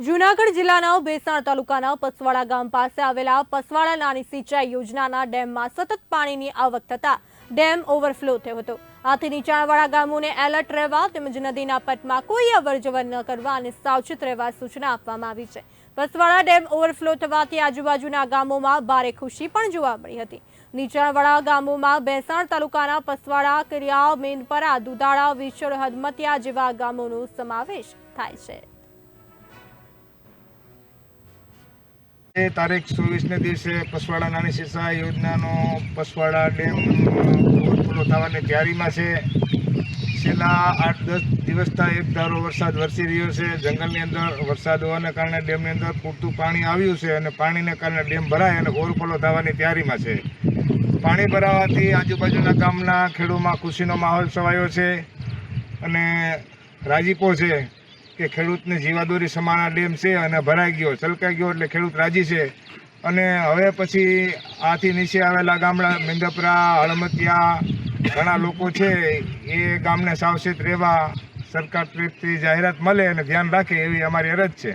જૂનાગઢ જિલ્લાના ભેસાણ તાલુકાના પસવાડા ગામ પાસે આવેલા પસવાડા નાની સિંચાઈ યોજનાના ડેમમાં સતત પાણીની આવક થતા ડેમ ઓવરફ્લો થયો હતો. આથી નીચાણવાળા ગામોને એલર્ટ રહેવા તેમજ નદીના પટમાં કોઈ અવરજવર ન કરવા અને સાવચેત રહેવા સૂચના આપવામાં આવી છે. પસવાડા ડેમ ઓવરફ્લો થવાથી આજુબાજુના ગામોમાં ભારે ખુશી પણ જોવા મળી હતી. નીચાણવાળા ગામોમાં ભેસાણ તાલુકાના પસવાડા કરિયા મેનપરા, દુધાળા વિછોડ હદમતિયા જેવા ગામોનો સમાવેશ થાય છે. એ તારીખ ચોવીસને દિવસે પસવાડા નાની સિંચાઈ યોજનાનો પસવાડા ડેમ પૂરો થવાની તૈયારીમાં છે. છેલ્લા આઠ દસ દિવસથી એક ધારો વરસાદ વરસી રહ્યો છે. જંગલની અંદર વરસાદ હોવાને કારણે ડેમની અંદર પૂરતું પાણી આવ્યું છે અને પાણીને કારણે ડેમ ભરાય અને ઓવરફ્લો થવાની તૈયારીમાં છે. પાણી ભરાવાથી આજુબાજુના ગામના ખેડૂમાં ખુશીનો માહોલ છવાયો છે અને રાજીપો છે. કે ખેડૂતને જીવાદોરી સમાણા ડેમ છે અને ભરાઈ ગયો, છલકાઈ ગયો એટલે ખેડૂત રાજી છે. અને હવે પછી આથી નીચે આવેલા ગામડા મિંદપરા, હળમતિયા ઘણા લોકો છે, એ ગામને સાવચેત રહેવા સરકાર તરફથી જાહેરાત મળે અને ધ્યાન રાખે એવી અમારી અરજ છે.